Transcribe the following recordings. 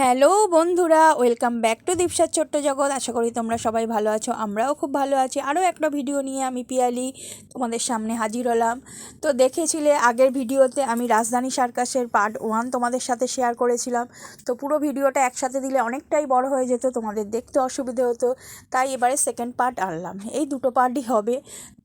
Hello বন্ধুরা, welcome back to দীপসার ছোট্ট জগৎ। আশা করি তোমরা সবাই ভালো আছো, আমরাও খুব ভালো আছি। আরও একটা ভিডিও নিয়ে আমি পিয়ালি তোমাদের সামনে হাজির হলাম। তো দেখেছিলে আগের ভিডিওতে আমি রাজধানী সার্কাসের পার্ট ওয়ান তোমাদের সাথে শেয়ার করেছিলাম। তো পুরো ভিডিওটা একসাথে দিলে অনেকটাই বড় হয়ে যেত, তোমাদের দেখতে অসুবিধে হতো। তাই এবারে সেকেন্ড পার্ট আনলাম। এই দুটো পার্টই হবে।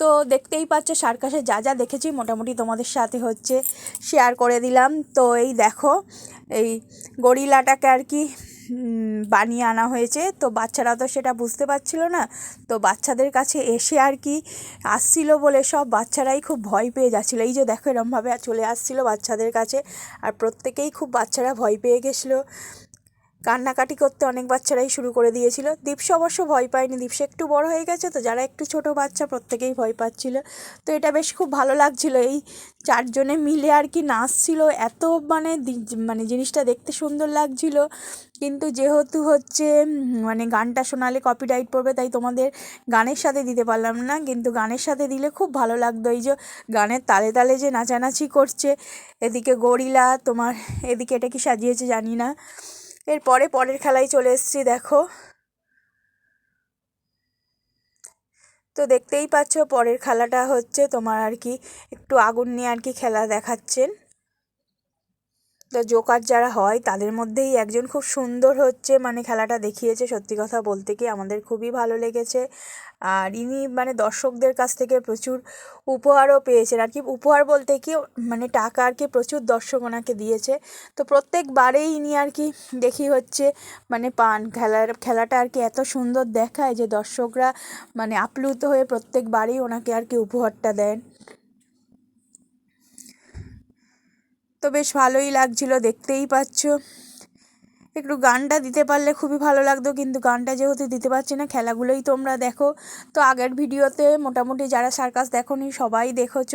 তো দেখতেই পাচ্ছ, সার্কাসে যা যা দেখেছি মোটামুটি তোমাদের সাথে হচ্ছে শেয়ার করে দিলাম। তো এই দেখো, এই গরিলাটাকে আর কি বানিয়ে আনা হয়েছে। তো বাচ্চারা তো সেটা বুঝতে পারছিল না। তো বাচ্চাদের কাছে এসে আর কি আসছিল বলে সব বাচ্চারাই খুব ভয় পেয়ে যাচ্ছিল। এই যে দেখো এরমভাবে চলে আসছিল বাচ্চাদের কাছে। আর প্রত্যেকেই খুব বাচ্চারা ভয় পেয়ে গেছিল। কান্নাকাটি করতে অনেক বাচ্চারাই শুরু করে দিয়েছিল। দীপসা অবশ্য ভয় পায়নি। দীপসা একটু বড় হয়ে গেছে তো যারা একটু ছোট বাচ্চা প্রত্যেকেই ভয় পাচ্ছিল। তো এটা বেশ খুব ভালো লাগছিল। এই চারজনে মিলে আর কি নাচছিল। এত মানে মানে জিনিসটা দেখতে সুন্দর লাগছিল। কিন্তু যেহেতু হচ্ছে মানে গানটা শোনালে কপিরাইট পড়বে, তাই তোমাদের গানের সাথে দিতে পারলাম না। কিন্তু গানের সাথে দিলে খুব ভালো লাগতো। এই যে গানের তালে তালে যে নাচানাচি করছে, এদিকে গরিলা তোমার, এদিকে এটা কি সাজিয়েছে জানি না। এরপরে পরের খেলায় চলে এসেছি, দেখো। তো দেখতেই পাচ্ছ, পরের খেলাটা হচ্ছে তোমার আর কি, একটু আগুন নিয়ে আর কি খেলা দেখাচ্ছেন। তো জোকার যারা হয়, তাদের মধ্যেই একজন খুব সুন্দর হচ্ছে মানে খেলাটা দেখিয়েছে সত্যি কথা বলতে কি, আমাদের খুবই ভালো লেগেছে। আর ইনি মানে দর্শকদের কাছ থেকে প্রচুর উপহারও পেয়েছেন। আর কি উপহার বলতে কি মানে টাকা আর কি প্রচুর দর্শক ওনাকে দিয়েছে। তো প্রত্যেকবারেই ইনি আর কি দেখি হচ্ছে মানে পান খেলার, খেলাটা আর কি এত সুন্দর দেখায় যে দর্শকরা মানে আপ্লুত হয়ে প্রত্যেকবারেই ওনাকে আর কি উপহারটা দেন। তো বেশ ভালোই লাগছিল, দেখতেই পাচ্ছ। একটু গানটা দিতে পারলে খুবই ভালো লাগতো, কিন্তু গানটা যেহেতু দিতে পারছি না, খেলাগুলোই তোমরা দেখো। তো আগের ভিডিওতে মোটামুটি যারা সার্কাস দেখোনি, সবাই দেখেছ।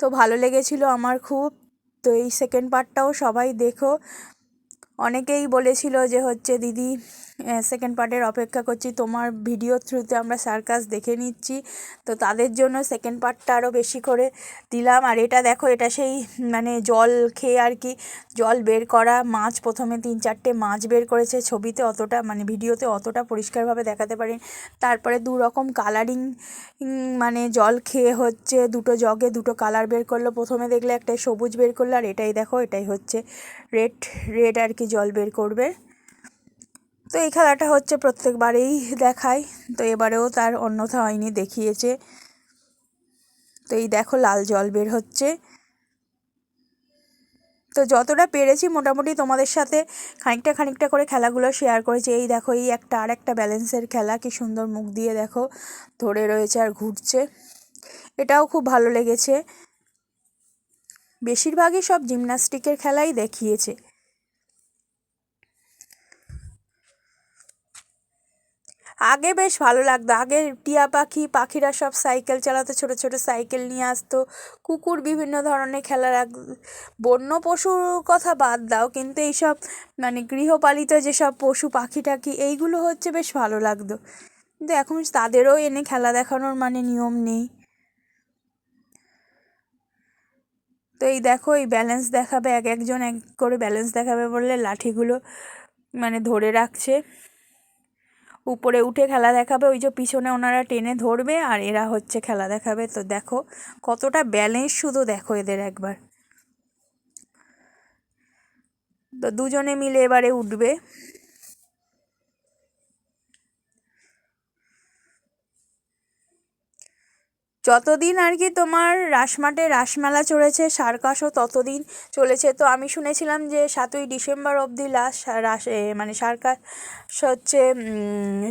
তো ভালো লেগেছিল আমার খুব। তো এই সেকেন্ড পার্টটাও সবাই দেখো। অনেকেই বলেছিল যে হচ্ছে, দিদি সেকেন্ড পার্টের অপেক্ষা করছি। তোমার ভিডিও থ্রুতে আমরা সার্কাস দেখে নিচ্ছি। তো তাদের জন্য সেকেন্ড পার্টটা আরও বেশি করে দিলাম। আর এটা দেখো, এটা সেই মানে জল খেয়ে আর কি, জল বের করা মাছ। প্রথমে তিন চারটে মাছ বের করেছে ছবিতে অতটা মানে ভিডিওতে অতটা পরিষ্কারভাবে দেখাতে পারেন। তারপরে দু রকম কালারিং মানে জল খেয়ে হচ্ছে, দুটো জগে দুটো কালার বের করল। প্রথমে দেখলে একটা সবুজ বের করল, আর এটাই দেখো, এটাই হচ্ছে রেড রেড আর কি জল বের করবে। তো এই খেলাটা হচ্ছে প্রত্যেকবারেই দেখায়। তো এবারেও তার অন্যথা হয়নি, দেখিয়েছে। তো এই দেখো লাল জল বের হচ্ছে। তো যতটা পেরেছি মোটামুটি তোমাদের সাথে খানিকটা খানিকটা করে খেলাগুলো শেয়ার করেছি। এই দেখো, এই একটা আর একটা ব্যালেন্সের খেলা, কি সুন্দর মুখ দিয়ে দেখো, ধরে রয়েছে আর ঘুরছে। এটাও খুব ভালো লেগেছে। বেশিরভাগই সব জিমনাস্টিকের খেলাই দেখিয়েছে। আগে বেশ ভালো লাগতো। আগে টিয়া পাখি, পাখিরা সব সাইকেল চালাতো, ছোট ছোট সাইকেল নিয়ে আসতো। কুকুর বিভিন্ন ধরনের খেলা রাখ বন্য পশুর কথা বাদ দাও, কিন্তু এইসব মানে গৃহপালিত যেসব পশু, পাখি, টাখি, এইগুলো হচ্ছে বেশ ভালো লাগতো। কিন্তু এখন তাদেরও এনে খেলা দেখানোর মানে নিয়ম নেই। তো এই দেখো, এই ব্যালেন্স দেখাবে, এক একজন এক করে ব্যালেন্স দেখাবে বললে লাঠিগুলো মানে ধরে রাখছে। উপরে উঠে খেলা দেখাবে, ওই যে পিছনে ওনারা টেনে ধরবে আর এরা হচ্ছে খেলা দেখাবে। তো দেখো কতটা ব্যালেন্স শুধু দেখো এদের একবার। তো দুজনে মিলে এবারে উঠবে। যতদিন আর কি তোমার রাসমাটে রাসমেলা চলেছে, সার্কাসও ততদিন চলেছে। তো আমি শুনেছিলাম যে সাতই ডিসেম্বর অবধি লাস্ট রাস মানে সার্কাস হচ্ছে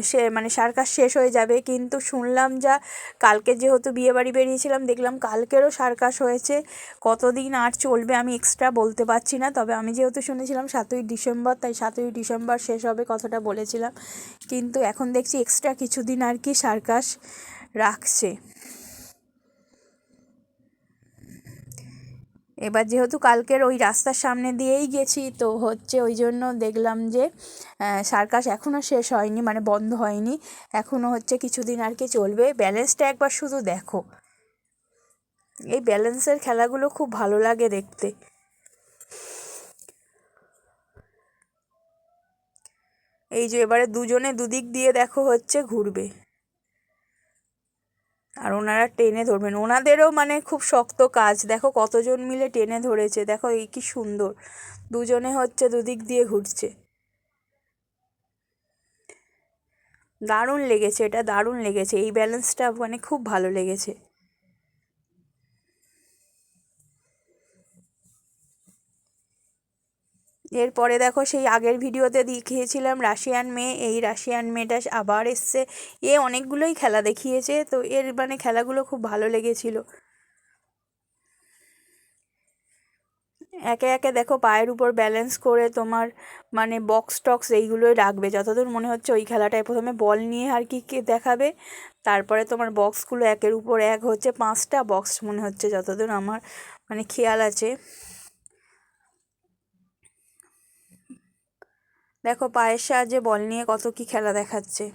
সে মানে সার্কাস শেষ হয়ে যাবে। কিন্তু শুনলাম যা কালকে যেহেতু বিয়েবাড়ি বেরিয়েছিলাম, দেখলাম কালকেরও সার্কাস হয়েছে। কতদিন আর চলবে আমি এক্সট্রা বলতে পারছি না। তবে আমি যেহেতু শুনেছিলাম সাতই ডিসেম্বর, তাই সাতই ডিসেম্বর শেষ হবে কথাটা বলেছিলাম। কিন্তু এখন দেখছি এক্সট্রা কিছুদিন আর কি সার্কাস রাখছে। এবার যেহেতু কালকের ওই রাস্তার সামনে দিয়েই গেছি, তো হচ্ছে ওই জন্য দেখলাম যে সার্কাস এখনও শেষ হয়নি মানে বন্ধ হয়নি। এখনও হচ্ছে কিছুদিন আর কি চলবে। ব্যালেন্সটা একবার শুধু দেখো। এই ব্যালেন্সের খেলাগুলো খুব ভালো লাগে দেখতে। এই যে এবারে দুজনে দুদিক দিয়ে দেখো হচ্ছে ঘুরবে। আর ওনারা টেনে ধরবেন। ওনাদেরও মানে খুব শক্ত কাজ। দেখো কতজন মিলে টেনে ধরেছে। দেখো এই কি সুন্দর। দুজনে হচ্ছে দুদিক দিয়ে ঘুরছে। দারুণ লেগেছে। এটা দারুণ লেগেছে। এই ব্যালেন্সটা মানে খুব ভালো লেগেছে। এরপরে দেখো সেই আগের ভিডিওতে দেখিয়েছিলাম রাশিয়ান মেয়ে, এই রাশিয়ান মেয়েটা আবার এসছে। এ অনেকগুলোই খেলা দেখিয়েছে, তো এর মানে খেলাগুলো খুব ভালো লেগেছিল। একে একে দেখো পায়ের উপর ব্যালেন্স করে তোমার মানে বক্স টক্স এইগুলোই রাখবে। যতদূর মনে হচ্ছে ওই খেলাটায় প্রথমে বল নিয়ে আর কি দেখাবে। তারপরে তোমার বক্সগুলো একের উপর এক হচ্ছে, পাঁচটা বক্স মনে হচ্ছে যতদূর আমার মানে খেয়াল আছে। দেখো পায়ের সাহায্যে বল নিয়ে কত কি খেলা দেখাচ্ছে।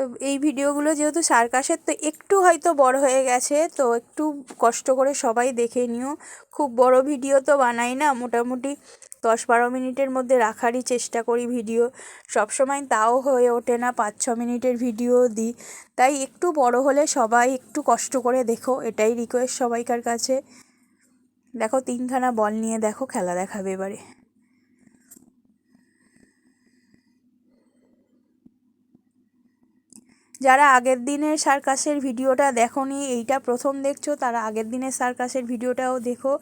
তো এই ভিডিওগুলো যেহেতু সার্কাসের, তো একটু হয়তো বড় হয়ে গেছে, তো একটু কষ্ট করে সবাই দেখে নিও। খুব বড় ভিডিও তো বানাই না, মোটামুটি দশ বারো মিনিটের মধ্যে রাখারই চেষ্টা করি ভিডিও। সবসময় তাও হয়ে ওঠে না, পাঁচ ছ মিনিটের ভিডিও দিই। তাই একটু বড় হলে সবাই একটু কষ্ট করে দেখো, এটাই রিকোয়েস্ট সবাইকার কাছে। দেখো তিনখানা বল নিয়ে দেখো, খেলা দেখাবে এবারে। যারা আগের দিনের সার্কাসের ভিডিওটা দেখোনি, এইটা প্রথম দেখছ, তারা আগের দিনের সার্কাসের ভিডিওটাও দেখো।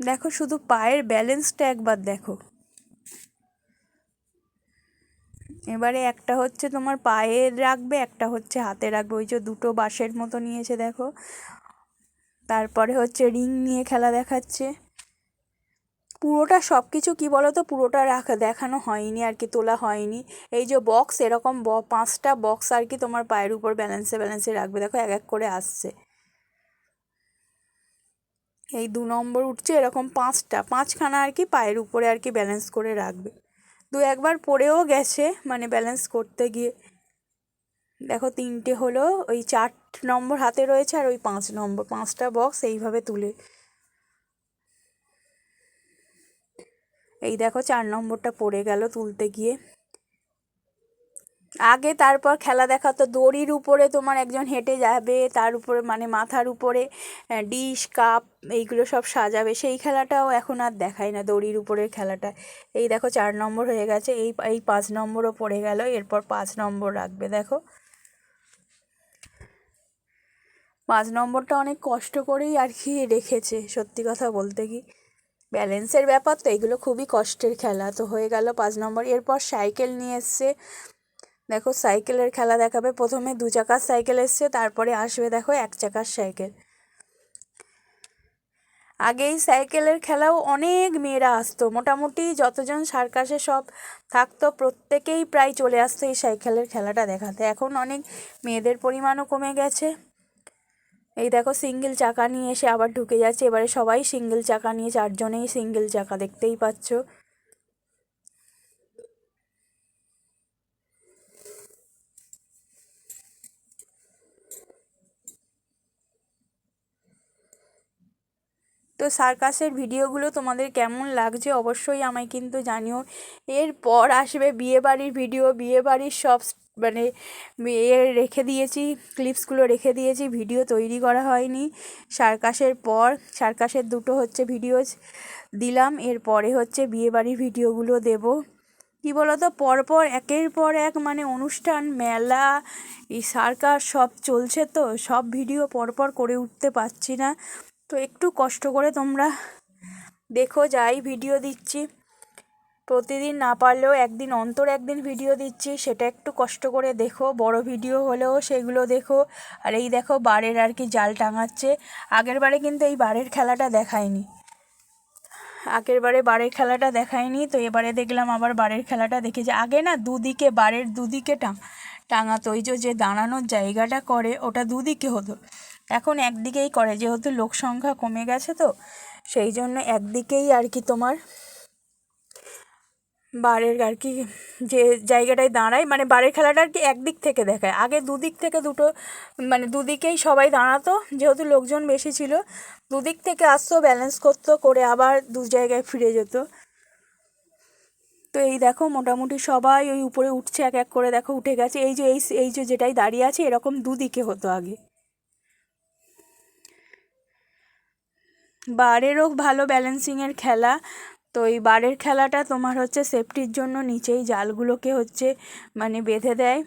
দেখো, শুধু পায়ের ব্যালেন্সটা একবার দেখো। এবারে একটা হচ্ছে তোমার পায়ে রাখবে, একটা হচ্ছে হাতে রাখবে। ওই যে দুটো বাঁশের মতো নিয়েছে, দেখো। তারপরে হচ্ছে রিং নিয়ে খেলা দেখাচ্ছে। পুরোটা সব কিছু কী বলো তো পুরোটা রাখা, দেখানো হয়নি আর কি, তোলা হয়নি। এই যে বক্স এরকম ব, পাঁচটা বক্স আর কি তোমার পায়ের উপর ব্যালেন্সে ব্যালেন্সে রাখবে। দেখো এক এক করে আসছে। এই দু নম্বর উঠছে, এরকম পাঁচটা, পাঁচখানা আর কি পায়ের উপরে আর কি ব্যালেন্স করে রাখবে। দু একবার পড়েও গেছে মানে ব্যালেন্স করতে গিয়ে। দেখো তিনটে হলো, ওই চার নম্বর হাতে রয়েছে আর ওই পাঁচ নম্বর, পাঁচটা বক্স এইভাবে তুলে। এই দেখো চার নম্বরটা পড়ে গেল তুলতে গিয়ে। আগে তারপর খেলা দেখাতো দড়ির উপরে তোমার একজন হেঁটে যাবে, তার উপরে মানে মাথার উপরে ডিশ, কাপ এইগুলো সব সাজাবে। সেই খেলাটাও এখন আর দেখায় না দড়ির উপরের খেলাটা। এই দেখো চার নম্বর হয়ে গেছে, এই এই পাঁচ নম্বরও পড়ে গেল, এরপর পাঁচ নম্বর রাখবে, দেখো। পাঁচ নম্বরটা অনেক কষ্ট করেই আর কি রেখেছে, সত্যি কথা বলতে কি। ব্যালেন্সের ব্যাপার তো, এগুলো খুবই কষ্টের খেলা। তো হয়ে গেল পাঁচ নম্বর। এরপর সাইকেল নিয়ে এসছে। দেখো, সাইকেলের খেলা দেখাবে। প্রথমে দু চাকার সাইকেল এসছে, তারপরে আসবে দেখো এক চাকার সাইকেল। আগে এই সাইকেলের খেলাও অনেক মেয়েরা আসতো। মোটামুটি যতজন সার্কাসে সব থাকতো, প্রত্যেকেই প্রায় চলে আসতো এই সাইকেলের খেলাটা দেখাতে। এখন অনেক মেয়েদের পরিমাণও কমে গেছে। এই দেখো সিঙ্গেল চাকা নিয়ে এসে আবার ঢুকে যাচ্ছে। এবারে সবাই সিঙ্গেল চাকা নিয়ে, চারজনেই সিঙ্গেল চাকা দেখতেই পাচ্ছ। তো সার্কাসের ভিডিওগুলো তোমাদের কেমন লাগছে অবশ্যই আমায় কিন্তু জানিও। এরপর আসবে বিয়েবাড়ির ভিডিও, বিয়েবাড়ির সব মানে এ রেখে দিয়েছি, ক্লিপসগুলো রেখে দিয়েছি, ভিডিও তৈরি করা হয়নি। সার্কাসের পর, সার্কাসের দুটো হচ্ছে ভিডিও দিলাম, এরপরে হচ্ছে বিয়েবাড়ির ভিডিওগুলো দেব। কী বলতো, পরপর একের পর এক মানে অনুষ্ঠান, মেলা, এই সার্কাস সব চলছে তো, সব ভিডিও পরপর করে উঠতে পারছি না। তো একটু কষ্ট করে তোমরা দেখো, যাই ভিডিও দিচ্ছি। প্রতিদিন না পারলেও একদিন অন্তর একদিন ভিডিও দিচ্ছি, সেটা একটু কষ্ট করে দেখো। বড় ভিডিও হলেও সেগুলো দেখো। আর এই দেখো, বারের আর কি জাল টাঙাচ্ছে। আগের বারে কিন্তু এই বারের খেলাটা দেখায়নি। আগের বারে বারের খেলাটা দেখায়নি, তো এবারে দেখলাম আবার বারের খেলাটা দেখেছি আগে না দুদিকে, বারের দুদিকে টাং টাঙাতো। ওই যে দাঁড়ানোর জায়গাটা করে, ওটা দুদিকে হতো। এখন একদিকেই করে, যেহেতু লোক সংখ্যা কমে গেছে তো, সেই জন্য একদিকেই আর কি তোমার বারের আর কি যে জায়গাটায় দাঁড়ায় মানে বারের খেলাটা আর কি একদিক থেকে দেখায়। আগে দুদিক থেকে দুটো মানে দুদিকেই সবাই দাঁড়াতো, যেহেতু লোকজন বেশি ছিল, দুদিক থেকে আসতো ব্যালেন্স করতো, করে আবার দু জায়গায় ফিরে যেত। তো এই দেখো, মোটামুটি সবাই ওই উপরে উঠছে, এক এক করে দেখো, উঠে গেছে। এই যে, এই এই যে যেটাই দাঁড়িয়ে আছে, এরকম দুদিকে হতো আগে। বারেরও ভালো ব্যালেন্সিংয়ের খেলা, তো এই বারের খেলাটা তোমার হচ্ছে সেফটির জন্য নিচেই জালগুলোকে হচ্ছে মানে বেঁধে দেয়।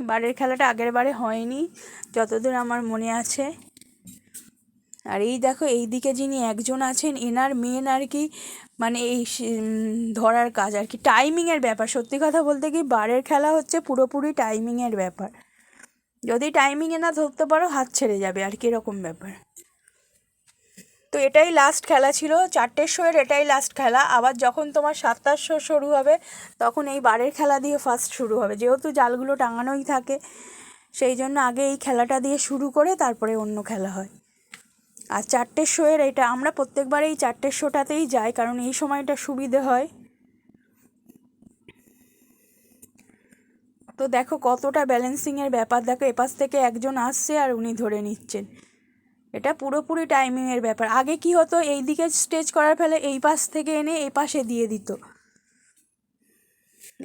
বারের খেলাটা আগের বারে হয়নি, যতদূর আমার মনে আছে। আর এই দেখো, এই দিকে যিনি একজন আছেন, এনার মেন আর কি মানে এই ধরার কাজ আর কি। টাইমিংয়ের ব্যাপার, সত্যি কথা বলতে কি বারের খেলা হচ্ছে পুরোপুরি টাইমিংয়ের ব্যাপার। যদি টাইমিংয়ে না ধরতে পারো, হাত ছেড়ে যাবে আর কি, এরকম ব্যাপার। তো এটাই লাস্ট খেলা ছিল। চারটের শোয়ের এটাই লাস্ট খেলা। আবার যখন তোমার সাতটার শো শুরু হবে, তখন এই বারের খেলা দিয়ে ফার্স্ট শুরু হবে। যেহেতু জালগুলো টাঙানোই থাকে, সেই জন্য আগে এই খেলাটা দিয়ে শুরু করে তারপরে অন্য খেলা হয়। আর চারটের শোয়ের এটা, আমরা প্রত্যেকবার এই চারটের শোটাতেই যাই, কারণ এই সময়টা সুবিধে হয়। তো দেখো কতটা ব্যালেন্সিংয়ের ব্যাপার। দেখো এপাশ থেকে একজন আসছে আর উনি ধরে নিচ্ছেন। এটা পুরোপুরি টাইমিংয়ের ব্যাপার। আগে কি হতো এই দিকে স্টেজ করার ফলে এই পাশ থেকে এনে এই পাশে দিয়ে দিত।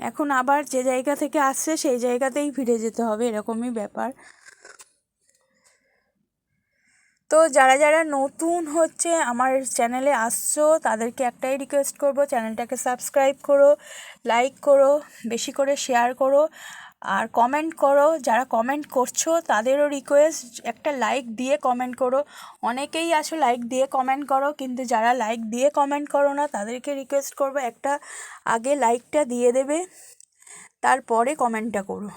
এখন আবার যে জায়গা থেকে আসছে, সেই জায়গাতেই ফিরে যেতে হবে, এরকমই ব্যাপার। তো যারা যারা নতুন হচ্ছে আমার চ্যানেলে আসছো, তাদেরকে একটাই রিকোয়েস্ট করব চ্যানেলটাকে সাবস্ক্রাইব করো লাইক করো, বেশি করে শেয়ার করো। আর কমেন্ট করো, যারা কমেন্ট করছ, তাদেরও রিকোয়েস্ট একটা লাইক দিয়ে কমেন্ট করো। অনেকেই আসো লাইক দিয়ে কমেন্ট করো, কিন্তু যারা লাইক দিয়ে কমেন্ট করো না, তাদেরকে রিকোয়েস্ট করব একটা আগে লাইকটা দিয়ে দেবে, তারপরে কমেন্টটা করো।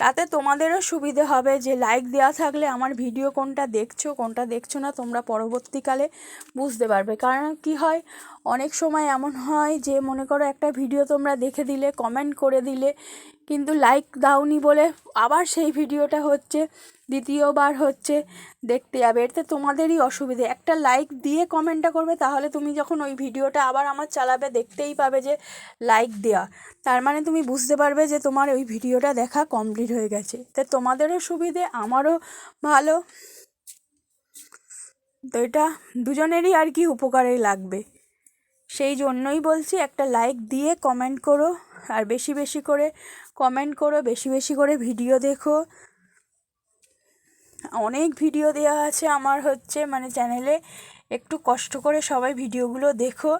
তাতে তোমাদেরও সুবিধে হবে যে লাইক দেওয়া থাকলে আমার ভিডিও কোনটা দেখছ কোনটা দেখছ না তোমরা পরবর্তীকালে বুঝতে পারবে। কারণ কি হয়, অনেক সময় এমন হয় যে মনে করো একটা ভিডিও তোমরা দেখে দিলে কমেন্ট করে দিলে কিন্তু লাইক দাওনি বলে আবার সেই ভিডিওটা হচ্ছে, দ্বিতীয়বার হচ্ছে দেখতে যাবে। এতে তোমাদেরই অসুবিধে। একটা লাইক দিয়ে কমেন্টটা করবে, তাহলে তুমি যখন ওই ভিডিওটা আবার আমার চালাবে, দেখতেই পাবে যে লাইক দেওয়া তার মানে তুমি বুঝতে পারবে যে তোমার ওই ভিডিওটা দেখা কমপ্লিট হয়ে গেছে। তো তোমাদেরও সুবিধে, আমারও ভালো। তো এটা দুজনেরই আর কি উপকারে লাগবে। সেই জন্যই বলছি, একটা লাইক দিয়ে কমেন্ট করো, আর বেশি বেশি করে কমেন্ট করো, বেশি বেশি করে ভিডিও দেখো। অনেক ভিডিও দেওয়া আছে আমার হচ্ছে মানে চ্যানেলে একটু কষ্ট করে সবাই ভিডিওগুলো দেখো।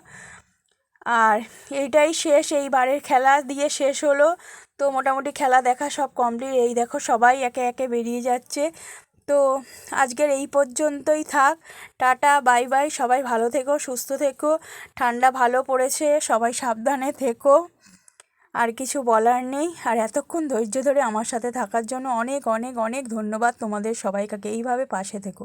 আর এইটাই শেষ, এইবারের খেলা দিয়ে শেষ হলো। তো মোটামুটি খেলা দেখা সব কমপ্লিট এই দেখো সবাই একে একে বেরিয়ে যাচ্ছে। তো আজকের এই পর্যন্তই থাক। টাটা বাই বাই সবাই ভালো থেকো, সুস্থ থেকো। ঠান্ডা ভালো পড়েছে। সবাই সাবধানে থেকো। আর কিছু বলার নেই। আর এতক্ষণ ধৈর্য ধরে আমার সাথে থাকার জন্য অনেক অনেক অনেক ধন্যবাদ তোমাদের সবাইকে এইভাবে পাশে থেকো।